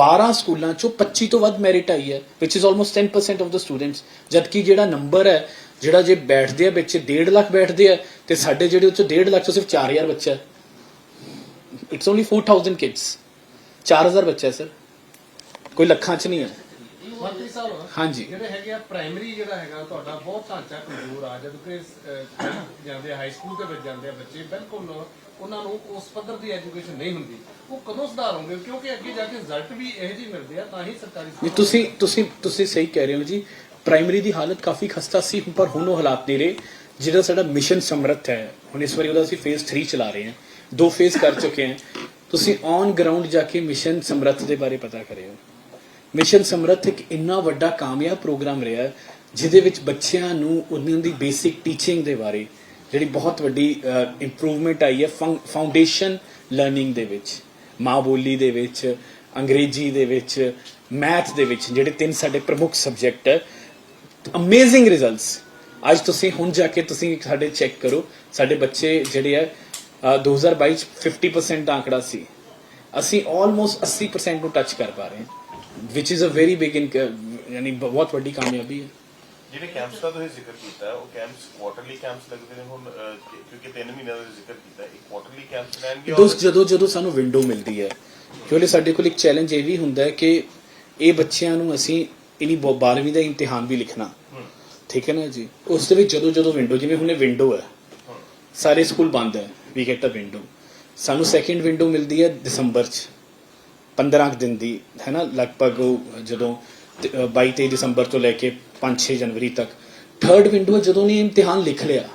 12 ਸਕੂਲਾਂ ਚੋਂ 25 ਤੋਂ ਵੱਧ ਮੈਰਿਟ ਆਈ ਹੈ, which is almost 10% of the students, ਜਦਕਿ ਜਿਹੜਾ ਨੰਬਰ ਹੈ, ਜਿਹੜਾ ਜੇ ਬੈਠਦੇ ਆ ਬੱਚੇ 1.5 ਲੱਖ ਬੈਠਦੇ ਆ, ਤੇ ਸਾਡੇ ਜਿਹੜੇ ਉੱਚੋਂ 1.5 ਲੱਖ ਚੋਂ ਸਿਰਫ 4000 ਬੱਚਾ ਹੈ ਇਟਸ ਓਨਲੀ 4000 ਕਿਡਸ 4000 ਬੱਚਾ ਹੈ ਸਰ ਕੋਈ ਲੱਖਾਂ ਚ ਨਹੀਂ ਹੈ। ਮੰਤਰੀ ਸਾਹਿਬ ਹਾਂਜੀ। ਜਿਹੜੇ ਹੈਗੇ ਆ ਪ੍ਰਾਇਮਰੀ ਜਿਹੜਾ ਹੈਗਾ ਤੁਹਾਡਾ ਬਹੁਤ ਢਾਂਚਾ ਕਮਜ਼ੋਰ ਆ। ਜਦੋਂ ਕਿ ਜਾਂਦੇ ਹਾਈ ਸਕੂਲ ਦੇ ਵਿੱਚ ਜਾਂਦੇ ਆ ਬੱਚੇ ਬਿਲਕੁਲ ਉਹਨਾਂ ਨੂੰ ਉਸ ਪੱਧਰ ਦੀ ਐਜੂਕੇਸ਼ਨ ਨਹੀਂ ਹੁੰਦੀ। ਉਹ ਕਦੋਂ ਸੁਧਾਰ ਹੋਣਗੇ? ਕਿਉਂਕਿ ਅੱਗੇ ਜਾ ਕੇ ਰਿਜ਼ਲਟ ਵੀ ਇਹੋ ਜਿਹੇ ਮਿਲਦੇ ਆ ਤਾਂ ਹੀ ਸਰਕਾਰੀ ਨਹੀਂ ਤੁਸੀਂ ਤੁਸੀਂ ਤੁਸੀਂ ਸਹੀ ਕਹਿ ਰਹੇ ਹੋ ਜੀ। ਪ੍ਰਾਇਮਰੀ ਦੀ ਹਾਲਤ ਕਾਫੀ ਖਸਤਾ ਸੀ ਪਰ ਹੁਣ ਉਹ ਹਾਲਾਤ ਨਹੀਂ ਰਹੇ ਜਿਹੜਾ ਸਾਡਾ ਮਿਸ਼ਨ ਸਮਰੱਥ ਹੈ। ਹੁਣ ਇਸ ਵਾਰੀ ਉਹਦਾ ਅਸੀਂ ਫੇਜ਼ 3 ਚਲਾ ਰਹੇ ਹਾਂ। ਦੋ ਫੇਜ਼ ਕਰ ਚੁੱਕੇ ਹਾਂ। ਤੁਸੀਂ ਔਨ ਗਰਾਊਂਡ ਜਾ ਕੇ ਮਿਸ਼ਨ ਸਮਰੱਥ ਦੇ ਬਾਰੇ ਪਤਾ ਕਰਿਓ। ਮਿਸ਼ਨ ਸਮਰੱਥ ਇੱਕ ਇੰਨਾ ਵੱਡਾ ਕਾਮਯਾਬ ਪ੍ਰੋਗਰਾਮ ਰਿਹਾ ਜਿਹਦੇ ਵਿੱਚ ਬੱਚਿਆਂ ਨੂੰ ਉਹਨਾਂ ਦੀ ਬੇਸਿਕ ਟੀਚਿੰਗ ਦੇ ਬਾਰੇ ਜਿਹੜੀ ਬਹੁਤ ਵੱਡੀ ਇੰਪਰੂਵਮੈਂਟ ਆਈ ਹੈ ਫਾਊਂਡੇਸ਼ਨ ਲਰਨਿੰਗ ਦੇ ਵਿੱਚ ਮਾਂ ਬੋਲੀ ਦੇ ਵਿੱਚ ਅੰਗਰੇਜ਼ੀ ਦੇ ਵਿੱਚ ਮੈਥ ਦੇ ਵਿੱਚ ਜਿਹੜੇ ਤਿੰਨ ਸਾਡੇ ਪ੍ਰਮੁੱਖ ਸਬਜੈਕਟ ਹੈ ਅਮੇਜ਼ਿੰਗ ਰਿਜ਼ਲਟਸ ਅੱਜ ਤੁਸੀਂ ਹੁਣ ਜਾ ਕੇ ਤੁਸੀਂ ਸਾਡੇ ਚੈੱਕ ਕਰੋ ਸਾਡੇ ਬੱਚੇ ਜਿਹੜੇ ਆ ਅ, 2022 ਚ 50% ਦਾ ਆંકੜਾ ਸੀ। ਅਸੀਂ ਆਲਮੋਸਟ 80% ਨੂੰ ਟੱਚ ਕਰ ਪਾ ਰਹੇ ਹਾਂ। Which is a very big ਯਾਨੀ ਬਹੁਤ ਵੱਡੀ ਕਾਮਯਾਬੀ ਹੈ ਜਿਹੜੇ ਕੈਂਪਸ ਦਾ ਤੁਸੀਂ ਜ਼ਿਕਰ ਕੀਤਾ ਉਹ ਕੈਂਪਸ ਕੁਆਟਰਲੀ ਕੈਂਪਸ ਲੱਗਦੇ ਨੇ ਹੁਣ ਕਿਉਂਕਿ 3 ਮਹੀਨਿਆਂ ਦਾ ਜ਼ਿਕਰ ਕੀਤਾ ਇਹ ਕੁਆਟਰਲੀ ਕੈਂਪਸ ਰਹਿਣਗੇ ਦੋਸਤ ਜਦੋਂ ਜਦੋਂ ਸਾਨੂੰ ਵਿੰਡੋ ਮਿਲਦੀ ਹੈ ਕਿਉਂਕਿ ਸਾਡੇ ਕੋਲ ਇੱਕ ਚੈਲੰਜ ਇਹ ਵੀ ਹੁੰਦਾ ਹੈ ਕਿ ਇਹ ਬੱਚਿਆਂ ਨੂੰ ਅਸੀਂ ਇਨੀ 12ਵੀਂ ਦਾ ਇਮਤਿਹਾਨ ਵੀ ਲਿਖਣਾ ਠੀਕ ਹੈ ਨਾ ਜੀ ਉਸ ਦੇ ਵਿੱਚ ਜਦੋਂ ਜਦੋਂ ਵਿੰਡੋ ਜਿਵੇਂ ਹੁਣੇ ਵਿੰਡੋ ਹੈ ਸਾਰੇ ਸਕੂਲ ਬੰਦ ਹੈ ਵੀ ਗੈਟ ਅ ਵਿੰਡੋ ਸਾਨੂੰ ਸੈਕਿੰਡ ਵਿੰਡੋ ਮਿਲਦੀ ਹੈ ਦਸੰਬਰ ਚ 15 ਕੁ ਦਿਨ ਦੀ ਹੈ ਨਾ ਲਗਭਗ ਜਦੋਂ ਤੇ, ਅ, 22 23 ਦਸੰਬਰ ਤੋਂ ਲੈ ਕੇ 5-6 ਜਨਵਰੀ ਤੱਕ। ਥਰਡ ਵਿੰਡੋ ਜਦੋਂ ਨੇ ਇਮਤਿਹਾਨ ਲਿਖ ਲਿਆ।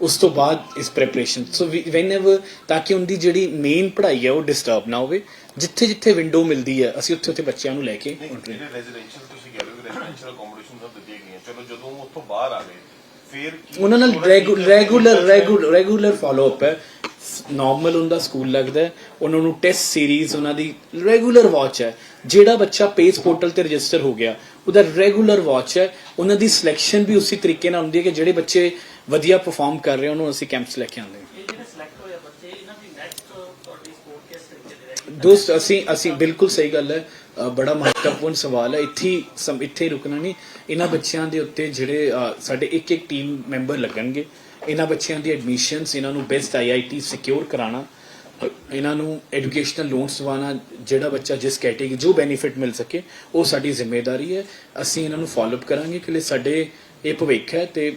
ਉਸ ਤੋਂ ਬਾਅਦ ਇਸ ਪ੍ਰੈਪਰੇਸ਼ਨ ਸੋ ਵੈਨੇਵਰ ਤਾਂ ਕਿ ਉਹਦੀ ਜਿਹੜੀ ਮੇਨ ਪੜ੍ਹਾਈ ਹੈ ਉਹ ਡਿਸਟਰਬ ਨਾ ਹੋਵੇ ਜਿੱਥੇ ਜਿੱਥੇ ਵਿੰਡੋ ਮਿਲਦੀ ਹੈ ਅਸੀਂ ਉੱਥੇ ਉੱਥੇ ਬੱਚਿਆਂ ਨੂੰ ਲੈ ਕੇ ਰੈਜ਼ੀਡੈਂਸ਼ੀਅਲ ਤੁਸੀਂ ਕਹਿ ਰਹੇ ਹੋ ਰੈਜ਼ੀਡੈਂਸ਼ੀਅਲ ਅਕੋਮੋਡੇਸ਼ਨ ਤਾਂ ਦਿੱਤੀਆਂ ਗਈਆਂ। ਚਲੋ ਜਦੋਂ ਉਹ ਉੱਥੋਂ ਬਾਹਰ ਆ ਗਏ ਫਿਰ ਉਹਨਾਂ ਨਾਲ regular regular regular follow up ਹੈ। ਨਾਰਮਲ ਹੁੰਦਾ ਸਕੂਲ ਲੱਗਦਾ ਹੈ। ਉਹਨਾਂ ਨੂੰ ਟੈਸਟ ਸੀਰੀਜ਼ ਉਹਨਾਂ ਦੀ ਰੈਗੂਲਰ ਵਾਚ ਹੈ। ਜਿਹੜਾ ਬੱਚਾ ਪੇਜ ਪੋਰਟਲ ਤੇ ਰਜਿਸਟਰ ਹੋ ਗਿਆ ਉਹਦਾ ਰੈਗੂਲਰ ਵਾਚ ਹੈ। ਉਹਨਾਂ ਦੀ ਸਿਲੈਕਸ਼ਨ ਵੀ ਉਸੇ ਤਰੀਕੇ ਨਾਲ ਹੁੰਦੀ ਹੈ ਕਿ ਜਿਹੜੇ ਬੱਚੇ ਵਧੀਆ ਪਰਫਾਰਮ ਕਰ ਰਹੇ ਉਹਨਾਂ ਨੂੰ ਅਸੀਂ ਕੈਂਪਸ ਲੈ ਕੇ ਆਉਂਦੇ ਹਾਂ। ਇਹ ਜਿਹੜੇ ਸਿਲੈਕਟ ਹੋਏ ਆ ਬੱਚੇ ਇਹਨਾਂ ਦੀ ਨੈਕਸਟ ਤੁਹਾਡੀ ਸਪੋਰਟ ਕਿਸ ਤਰੀਕੇ ਦੀ ਰਹੇਗੀ ਦੋਸਤ ਅਸੀਂ ਅਸੀਂ ਬਿਲਕੁਲ ਸਹੀ ਗੱਲ ਹੈ। ਬੜਾ ਮਹੱਤਵਪੂਰਨ ਸਵਾਲ ਹੈ। ਇੱਥੇ ਇੱਥੇ ਰੁਕਣਾ ਨਹੀਂ। ਇਹਨਾਂ ਬੱਚਿਆਂ ਦੇ ਉੱਤੇ ਜਿਹੜੇ ਸਾਡੇ ਇੱਕ ਇੱਕ ਟੀਮ ਮੈਂਬਰ ਲੱਗਣਗੇ। ਇਹਨਾਂ ਬੱਚਿਆਂ ਦੀ ਐਡਮਿਸ਼ਨਸ ਇਹਨਾਂ ਨੂੰ ਬੈਸਟ ਆਈਆਈਟੀ ਸਿਕਿਉਰ ਕਰਾਉਣਾ ਅ, ਇਹਨਾਂ ਨੂੰ ਐਜੂਕੇਸ਼ਨਲ ਲੋਨਸ ਦਿਵਾਉਣਾ ਜਿਹੜਾ ਬੱਚਾ ਜਿਸ ਕੈਟੇਗਰੀ ਜੋ ਬੈਨੀਫਿਟ ਮਿਲ ਸਕੇ ਉਹ ਸਾਡੀ ਜ਼ਿੰਮੇਵਾਰੀ ਹੈ। ਅਸੀਂ ਇਹਨਾਂ ਨੂੰ ਫਾਲੋ ਅਪ ਕਰਾਂਗੇ ਕਿ ਲਈ ਸਾਡੇ ਇਹ ਭਵਿੱਖ ਹੈ ਤੇ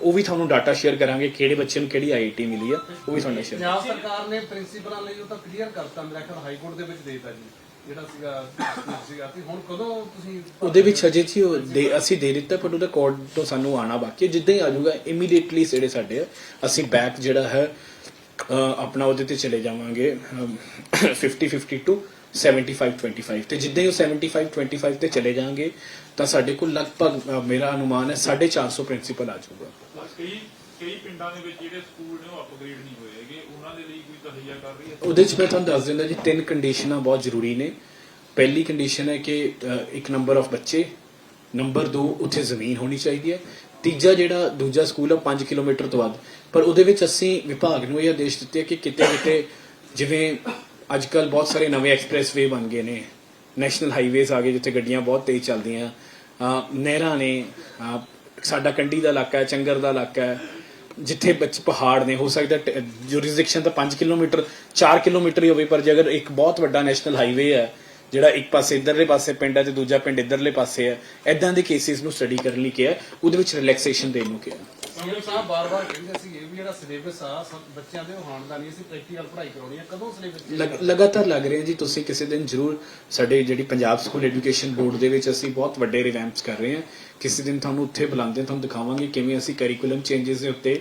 ਉਹ ਵੀ ਤੁਹਾਨੂੰ ਡਾਟਾ ਸ਼ੇਅਰ ਕਰਾਂਗੇ ਕਿਹੜੇ ਬੱਚੇ ਨੂੰ ਕਿਹੜੀ ਆਈਆਈਟੀ ਮਿਲੀ ਹੈ ਉਹ ਵੀ ਤੁਹਾਨੂੰ ਸ਼ੇਅਰ ਪੰਜਾਬ ਸਰਕਾਰ ਨੇ ਪ੍ਰਿੰਸੀਪਲਾਂ ਲਈ ਉਹ ਤਾਂ ਕਲੀਅਰ ਕਰਤਾ ਮੇਰਾ ਖਿਆਲ ਹਾਈ ਕੋਰਟ ਦੇ ਵਿੱਚ ਦੇਤਾ ਜੀ। ਜਿਹੜਾ ਸੀਗਾ ਸੀਗਾ ਤੇ ਹੁਣ ਕਦੋਂ ਤੁਸੀਂ ਉਹਦੇ ਵਿੱਚ ਹਜੇ ਉਹ ਦੇ ਅਸੀਂ ਦੇ ਦਿੱਤਾ ਪਰ ਉਹਦਾ ਕੋਡ ਤੋਂ ਸਾਨੂੰ ਆਣਾ ਬਾਕੀ ਹੈ। ਜਿੱਦਾਂ ਹੀ ਆ ਜਾਊਗਾ ਇਮੀਡੀਏਟਲੀ ਜਿਹੜੇ ਸਾਡੇ ਆ। ਅਸੀਂ ਬੈਕ ਜਿਹੜਾ ਹੈ ਅ, ਆਪਣਾ ਉਹਦੇ ਤੇ ਚਲੇ ਜਾਵਾਂਗੇ ਅਮ, 50 50 ਟੂ 75 25 ਤੇ। ਜਿੱਦਾਂ ਹੀ ਉਹ 75 25 ਤੇ ਚਲੇ ਜਾਾਂਗੇ ਤਾਂ ਸਾਡੇ ਕੋਲ ਲਗਭਗ ਅ, ਮੇਰਾ ਅਨੁਮਾਨ ਹੈ 450 ਪ੍ਰਿੰਸੀਪਲ ਆ ਜਾਊਗਾ। ਕਈ ਕਈ ਪਿੰਡਾਂ ਦੇ ਵਿੱਚ ਜਿਹੜੇ ਸਕੂਲ ਨੇ ਉਹ ਅਪਗ੍ਰੇਡ ਨਹੀਂ ਹੋਏ ਹੈਗੇ। ਉਹਨਾਂ ਦੇ ਲਈ ਕੋਈ ਕਰ ਰਹੀ ਹੈ। ਉਹਦੇ ਚ ਮੈਂ ਤੁਹਾਨੂੰ ਦੱਸ ਦਿੰਦਾ ਜੀ, ਤਿੰਨ ਕੰਡੀਸ਼ਨਾਂ ਬਹੁਤ ਜ਼ਰੂਰੀ ਨੇ। ਪਹਿਲੀ ਕੰਡੀਸ਼ਨ ਹੈ ਕਿ ਇੱਕ ਨੰਬਰ ਆਫ ਬੱਚੇ ਨੰਬਰ 2 ਉੱਥੇ ਜ਼ਮੀਨ ਹੋਣੀ ਚਾਹੀਦੀ ਹੈ। ਤੀਜਾ ਜਿਹੜਾ, ਦੂਜਾ ਸਕੂਲ ਹੈ 5 ਕਿਲੋਮੀਟਰ ਤੋਂ ਵੱਧ। ਪਰ ਉਹਦੇ ਵਿੱਚ ਅਸੀਂ ਵਿਭਾਗ ਨੂੰ ਇਹ ਆਦੇਸ਼ ਦਿੱਤੇ ਕਿ ਕਿਤੇ ਕਿਤੇ, ਜਿਵੇਂ ਅੱਜ ਕੱਲ ਬਹੁਤ ਸਾਰੇ ਨਵੇਂ ਐਕਸਪ੍ਰੈਸਵੇ ਬਣ ਗਏ ਨੇ। ਨੈਸ਼ਨਲ ਹਾਈਵੇਜ਼ ਆ ਗਏ, ਜਿੱਥੇ ਗੱਡੀਆਂ ਬਹੁਤ ਤੇਜ਼ ਚੱਲਦੀਆਂ। ਨਹਿਰਾਂ ਨੇ ਸਾਡਾ ਕੰਡੀ ਦਾ ਇਲਾਕਾ ਹੈ, ਚੰਗਰ ਦਾ ਇਲਾਕਾ ਹੈ। ਜਿੱਥੇ ਬੱਚ ਪਹਾੜ ਨੇ, ਹੋ ਸਕਦਾ ਜੁਰਿਸਡਿਕਸ਼ਨ ਤਾਂ 5 ਕਿਲੋਮੀਟਰ 4 ਕਿਲੋਮੀਟਰ ਹੀ ਹੋਵੇ, ਪਰ ਜੇ ਅਗਰ ਇੱਕ ਬਹੁਤ ਵੱਡਾ ਨੈਸ਼ਨਲ ਹਾਈਵੇ ਹੈ, ਜਿਹੜਾ ਇੱਕ ਪਾਸੇ ਇਧਰਲੇ ਪਾਸੇ ਪਿੰਡ ਹੈ ਤੇ ਦੂਜਾ ਪਿੰਡ ਇਧਰਲੇ ਪਾਸੇ ਹੈ ਐਦਾਂ ਦੇ ਕੇਸਿਸ ਨੂੰ ਸਟੱਡੀ ਕਰਨ ਲਈ ਕਿਹਾ, ਉਹਦੇ ਵਿੱਚ ਰਿਲੈਕਸੇਸ਼ਨ ਦੇਣ ਨੂੰ ਕਿਹਾ। ਸੀਐਮ ਸਾਹਿਬ, ਬਾਰ-ਬਾਰ ਕਹਿੰਦੇ ਸੀ, ਇਹ ਵੀ ਜਿਹੜਾ ਸਿਲੇਬਸ ਆ, ਸਭ ਬੱਚਿਆਂ ਦੇ ਹਾਣ ਦਾ ਨਹੀਂ, ਅਸੀਂ ਪ੍ਰੈਕਟੀਕਲ ਪੜ੍ਹਾਈ ਕਰਾਉਣੀ ਆ। ਕਦੋਂ ਸਿਲੇਬਸ ਲਗਾਤਾਰ ਲੱਗ ਰਹੇ ਜੀ, ਤੁਸੀਂ ਕਿਸੇ ਦਿਨ ਜ਼ਰੂਰ ਸਾਡੇ ਜਿਹੜੀ ਪੰਜਾਬ ਸਕੂਲ ਐਜੂਕੇਸ਼ਨ ਬੋਰਡ ਦੇ ਵਿੱਚ ਅਸੀਂ ਬਹੁਤ ਵੱਡੇ ਰਿਵੈਂਪਸ ਕਰ ਰਹੇ ਹਾਂ। ਕਿਸੇ ਦਿਨ ਤੁਹਾਨੂੰ ਉੱਥੇ ਬੁਲਾਉਂਦੇ ਤੁਹਾਨੂੰ ਦਿਖਾਵਾਂਗੇ ਕਿਵੇਂ ਅਸੀਂ ਕਰਿਕੂਲਮ ਚੇਂਜਸ ਦੇ ਉੱਤੇ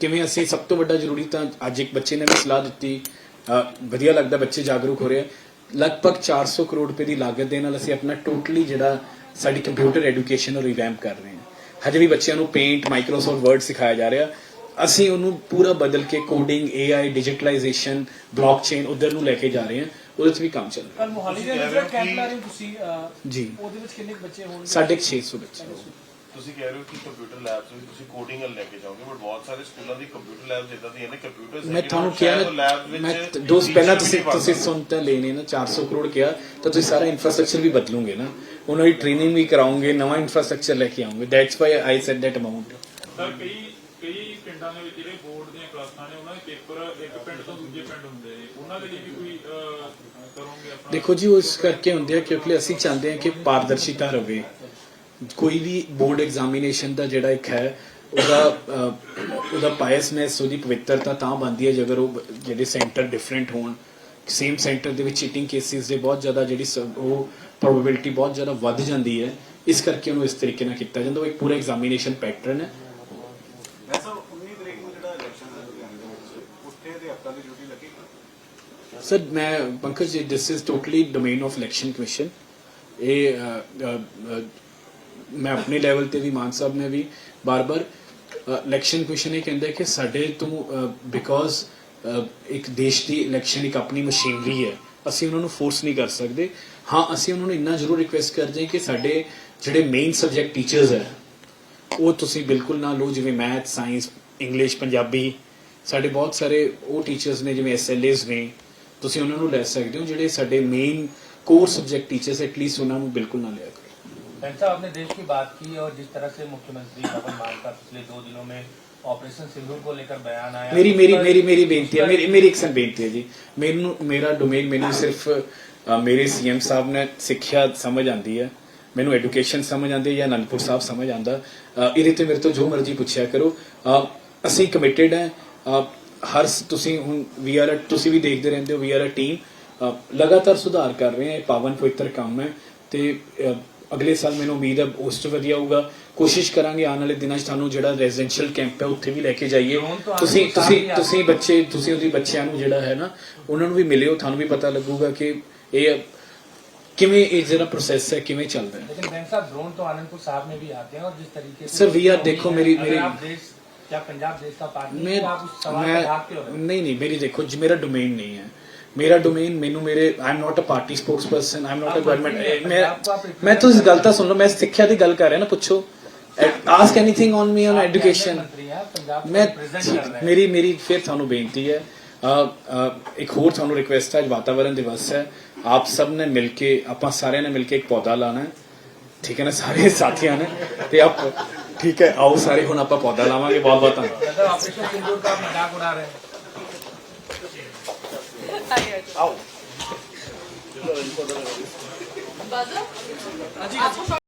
ਕਿਵੇਂ ਅਸੀਂ ਸਭ ਤੋਂ ਵੱਡਾ ਜ਼ਰੂਰੀ ਤਾਂ ਅੱਜ ਇੱਕ ਬੱਚੇ ਨੇ ਵੀ ਸਲਾਹ ਦਿੱਤੀ ਵਧੀਆ ਲੱਗਦਾ ਬੱਚੇ ਜਾਗਰੂਕ ਹੋ ਰਹੇ ਆ। ਲਗਭਗ 400 ਕਰੋੜ ਰੁਪਏ ਦੀ ਲਾਗਤ ਦੇ ਨਾਲ ਅਸੀਂ ਆਪਣਾ ਟੋਟਲੀ ਜਿਹੜਾ ਸਾਡੀ ਕੰਪਿਊਟਰ ਐਜੂਕੇਸ਼ਨ ਨੂੰ ਰਿਵੈਂਪ ਕਰ ਰਹੇ ਹਾਂ। ਹਜੇ ਵੀ ਬੱਚਿਆਂ ਨੂੰ ਪੇਂਟ ਮਾਈਕਰੋਸਾਫਟ ਵਰਡ ਸਿਖਾਇਆ ਜਾ ਰਿਹਾ। ਅਸੀਂ ਉਹਨੂੰ ਪੂਰਾ ਬਦਲ ਕੇ ਕੋਡਿੰਗ AI ਡਿਜੀਟਲਾਈਜੇਸ਼ਨ ਬਲੌਕਚੇਨ ਉਧਰ ਨੂੰ ਲੈ ਕੇ ਜਾ ਰਹੇ ਹਾਂ। ਉਹਦੇ 'ਚ ਵੀ ਕੰਮ ਚੱਲ ਰਿਹਾ। ਮੋਹਾਲੀ ਦੇ ਤੁਸੀਂ ਵਿੱਚ ਕਹਿ ਰਹੇ ਕੈਂਪ ਹੋ ਲਾ ਰਹੇ ਹੋ ਤੁਸੀਂ ਅਹ, ਜੀ। ਉਹਦੇ ਵਿੱਚ ਕਿੰਨੇ ਕੁ ਬੱਚੇ ਹੋਣਗੇ? ਸਾਢੇ ਕੁ 600 ਬੱਚੇ ਤੁਸੀਂ ਕਹਿ ਰਹੇ ਹੋ ਕਿ ਕੰਪਿਊਟਰ ਲੈਬਸ ਵਿੱਚ ਤੁਸੀਂ ਕੋਡਿੰਗ ਲੈ ਕੇ ਜਾਓਗੇ ਬਟ ਬਹੁਤ ਸਾਰੇ ਸਕੂਲਾਂ ਦੀ ਕੰਪਿਊਟਰ ਲੈਬਸ ਇਦਾਂ ਦੀਆਂ ਨੇ ਕੰਪਿਊਟਰਸ ਮੈਂ ਤੁਹਾਨੂੰ ਕਿਹਾ ਨਾ ਮੈਂ ਦੋਸਤ ਪਹਿਲਾਂ ਤੁਸੀਂ ਤੁਸੀਂ ਸੁਣ ਤਾਂ ਲੈਣੇ ਨਾ 400 ਕਰੋੜ ਕਿਹਾ ਤਾਂ ਤੁਸੀਂ ਸਾਰਾ ਇਨਫਰਾਸਟ੍ਰਕਚਰ ਵੀ ਬਦਲੋਗੇ ਨਾ। ਉਹਨਾਂ ਦੀ ਟ੍ਰੇਨਿੰਗ ਵੀ ਕਰਾਉਂਗੇ ਨਵਾਂ ਇਨਫਰਾਸਟ੍ਰਕਚਰ ਲੈ ਕੇ ਆਉਂਗੇ। That's why I said that amount sir ਕਈ ਕਈ ਪਿੰਡਾਂ ਦੇ ਵਿੱਚ ਜਿਹੜੇ ਬੋਰਡ ਦੀਆਂ ਕਲਾਸਾਂ ਨੇ ਉਹਨਾਂ ਦੇ ਪੇਪਰ ਇੱਕ ਪਿੰਡ ਤੋਂ ਦੂਜੇ ਪਿੰਡ ਹੁੰਦੇ ਨੇ। ਉਹਨਾਂ ਦੇ ਲਈ ਵੀ ਕੋਈ ਕਰੋਗੇ ਆਪਣਾ ਦੇਖੋ ਜੀ ਉਹ ਇਸ ਕਰਕੇ ਹੁੰਦੇ ਆ ਕਿਉਂਕਿ ਅਸੀਂ ਚਾਹੁੰਦੇ ਹਾਂ ਕਿ ਪਾਰਦਰਸ਼ਿਤਾ ਰਵੇ। ਕੋਈ ਵੀ ਬੋਰਡ ਐਗਜ਼ਾਮੀਨੇਸ਼ਨ ਦਾ ਜਿਹੜਾ ਇੱਕ ਹੈ ਉਹਦਾ ਉਹਦਾ ਪਾਇਸਨੈਸ ਉਹਦੀ ਪਵਿੱਤਰਤਾ ਤਾਂ ਬਣਦੀ ਹੈ ਜੇ ਅਗਰ ਉਹ ਜਿਹੜੇ ਸੈਂਟਰ ਡਿਫਰੈਂਟ ਹੋਣ। ਸੇਮ ਸੈਂਟਰ ਦੇ ਵਿੱਚ ਚੀਟਿੰਗ ਕੇਸਿਸ ਦੇ ਬਹੁਤ ਜ਼ਿਆਦਾ ਜਿਹੜੀ ਉਹ ਪ੍ਰੋਬੇਬਿਲਿਟੀ ਬਹੁਤ ਜ਼ਿਆਦਾ ਵੱਧ ਜਾਂਦੀ ਹੈ। ਇਸ ਕਰਕੇ ਉਹਨੂੰ ਇਸ ਤਰੀਕੇ ਨਾਲ ਕੀਤਾ ਜਾਂਦਾ। ਉਹ ਇੱਕ ਪੂਰਾ ਐਗਜ਼ਾਮੀਨੇਸ਼ਨ ਪੈਟਰਨ ਹੈ। ਵੈਸੇ 19 ਤਰੀਕ ਨੂੰ ਜਿਹੜਾ ਇਲੈਕਸ਼ਨ ਹੈ ਲੁਧਿਆਣੇ ਦੇ ਵਿੱਚ ਉੱਥੇ ਦੇ ਹੱਕਾਂ ਦੀ ਡਿਊਟੀ ਲੱਗੇਗੀ ਸਰ ਮੈਂ Pankaj ji this is totally domain of election commission ਇਹ ਮੈਂ ਆਪਣੇ ਲੈਵਲ ਤੇ ਵੀ ਮਾਨ ਸਾਹਿਬ ਨੇ ਵੀ ਬਾਰ-ਬਾਰ ਇਲੈਕਸ਼ਨ ਕੁਐਸਚਨ ਇਹ ਕਹਿੰਦਾ ਕਿ ਸਾਡੇ ਤੋਂ ਬਿਕੋਜ਼ ਇੱਕ ਦੇਸ਼ ਦੀ ਇਲੈਕਸ਼ਨ ਇੱਕ ਆਪਣੀ ਮਸ਼ੀਨਰੀ ਹੈ ਅਸੀਂ ਉਹਨਾਂ ਨੂੰ ਫੋਰਸ ਨਹੀਂ ਕਰ ਸਕਦੇ। ਹਾਂ ਅਸੀਂ ਉਹਨਾਂ ਨੂੰ ਇੰਨਾ ਜ਼ਰੂਰ ਰਿਕੁਐਸਟ ਕਰਦੇ ਹਾਂ ਕਿ ਸਾਡੇ ਜਿਹੜੇ ਮੇਨ ਸਬਜੈਕਟ ਟੀਚਰਸ ਹੈ ਉਹ ਤੁਸੀਂ ਬਿਲਕੁਲ ਨਾ ਲਓ ਜਿਵੇਂ ਮੈਥ ਸਾਇੰਸ ਇੰਗਲਿਸ਼ ਪੰਜਾਬੀ ਸਾਡੇ ਬਹੁਤ ਸਾਰੇ ਉਹ ਟੀਚਰਸ ਨੇ ਜਿਵੇਂ ਐਸਐਲਏਸ ਨੇ ਤੁਸੀਂ ਉਹਨਾਂ ਨੂੰ ਲੈ ਸਕਦੇ ਹੋ ਜਿਹੜੇ ਸਾਡੇ main core subject teachers at least ਉਹਨਾਂ ਨੂੰ ਬਿਲਕੁਲ ਨਾ ਲਿਆ ਕਰੋ बैंक साहब आपने देश की बात की और जिस तरह से मुख्यमंत्री भवन मान का पिछले दो दिनों में ऑपरेशन सिंदूर को लेकर बयान आया ਮੇਰੀ ਮੇਰੀ उस पर- ਮੇਰੀ ਮੇਰੀ ਬੇਨਤੀ ਹੈ ਮੇਰੀ ਮੇਰੀ ਇੱਕ ਸਨ ਬੇਨਤੀ ਹੈ ਜੀ ਮੈਨੂੰ ਮੇਰਾ ਮੇਰੇ ਸੀਐਮ ਸਾਹਿਬ ਨੇ ਸਿੱਖਿਆ ਸਮਝ ਆਂਦੀ ਹੈ ਮੈਨੂੰ ਐਜੂਕੇਸ਼ਨ ਸਮਝ ਆਂਦੀ ਹੈ ਜਾਂ ਅਨੰਦਪੁਰ ਸਾਹਿਬ ਸਮਝ ਆਂਦਾ ਇਹਦੇ ਤੇ ਮੇਰੇ ਤੋਂ ਜੋ ਮਰਜ਼ੀ ਪੁੱਛਿਆ ਕਰੋ। ਅਸੀਂ ਕਮਿਟਿਡ ਹੈ ਹਰ ਤੁਸੀਂ ਹੁਣ ਵੀ ਆਰ ਤੁਸੀਂ ਵੀ ਦੇਖਦੇ ਰਹਿੰਦੇ ਹੋ ਵੀ ਆਰ ਅ ਟੀਮ ਲਗਾਤਾਰ ਸੁਧਾਰ ਕਰ ਰਹੇ ਹਾਂ ਇਹ ਪਾਵਨ ਪਵਿੱਤਰ ਕੰਮ ਹੈ ਤੇ ਅਗਲੇ ਸਾਲ ਮੈਨੂੰ ਉਮੀਦ ਹੈ ਉਸ ਤੋਂ ਵਧੀਆ ਹੋਊਗਾ। ਕੋਸ਼ਿਸ਼ ਕਰਾਂਗੇ ਆਉਣ ਵਾਲੇ ਦਿਨਾਂ 'ਚ ਤੁਹਾਨੂੰ ਜਿਹੜਾ ਰੈਜ਼ੀਡੈਂਸ਼ੀਅਲ ਕੈਂਪ ਹੈ ਉੱਥੇ ਵੀ ਲੈ ਕੇ ਜਾਈਏ। ਤੁਸੀਂ ਤੁਸੀਂ ਤੁਸੀਂ ਬੱਚੇ ਤੁਸੀਂ ਉਹਦੀ ਬੱਚਿਆਂ ਨੂੰ ਜਿਹੜਾ ਹੈ ਨਾ ਉਹਨਾਂ ਨੂੰ ਵੀ ਮਿਲਿਓ ਤੁਹਾਨੂੰ ਵੀ ਪਤਾ ਲੱਗੂਗਾ ਕਿ ਇਹ ਕਿਵੇਂ ਇਹ ਜਿਹੜਾ ਪ੍ਰੋਸੈਸ ਹੈ ਕਿਵੇਂ ਚੱਲਦਾ ਹੈ लेकिन बैंक साहब ड्रोन तो आनंदपुर साहब में भी आते हैं और जिस तरीके से Sir, we are- देखो, मेरी- अगर मेरी- आप देश क्या पंजाब देश का पार्टी मैं है, आप उस सवाल मैं पर भागते हो नहीं नहीं मेरी देखो जी मेरा डोमेन नहीं है ਮੇਰਾ ਡੋਮੇਨ ਮੈਨੂੰ ਮੇਰੇ I am not a party spokesperson I am not a AAP government mantri हैं, ਮੈਂ पंजाब को आप represent ਮੈਂ ਤੁਸੀਂ कर ਗੱਲ रहे ਤਾਂ हैं। ਸੁਣ ਲਓ ਮੈਂ ਸਿੱਖਿਆ ਦੀ ਗੱਲ ਕਰ ਰਿਹਾ ਨਾ ਪੁੱਛੋ ask anything on me on आप ਐਜੂਕੇਸ਼ਨ मंत्री हैं पंजाब को ਮੈਂ रिप्रेजेंट कर रहे हैं ਮੇਰੀ ਮੇਰੀ ਫਿਰ ਤੁਹਾਨੂੰ ਬੇਨਤੀ ਹੈ ਅ, ਅ, ਇੱਕ ਹੋਰ ਤੁਹਾਨੂੰ ਰਿਕੁਐਸਟ ਹੈ ਅੱਜ ਵਾਤਾਵਰਣ ਦਿਵਸ ਹੈ ਆਪ ਸਭ ਨੇ ਮਿਲ ਕੇ ਆਪਾਂ ਸਾਰਿਆਂ ਨੇ ਮਿਲ ਕੇ ਇੱਕ ਪੌਦਾ ਲਾਣਾ ਹੈ ਠੀਕ ਹੈ ਨਾ ਸਾਰੇ ਸਾਥੀਆਂ ਨੇ ਤੇ ਆਪ ਠੀਕ ਹੈ ਆਓ ਸਾਰੇ ਹੁਣ ਆਪਾਂ ਪੌਦਾ ਲਾਵਾਂਗੇ ਬਹੁਤ ਬਹੁਤ ਧੰਨਵਾਦ ਆਪਰੇਸ਼ਨ ਸਿੰਦੂਰ ਦਾ ਮਜ਼ਾਕ ਉਡਾ ਰਹੇ ਆਓ ਬਾਜ਼ਾ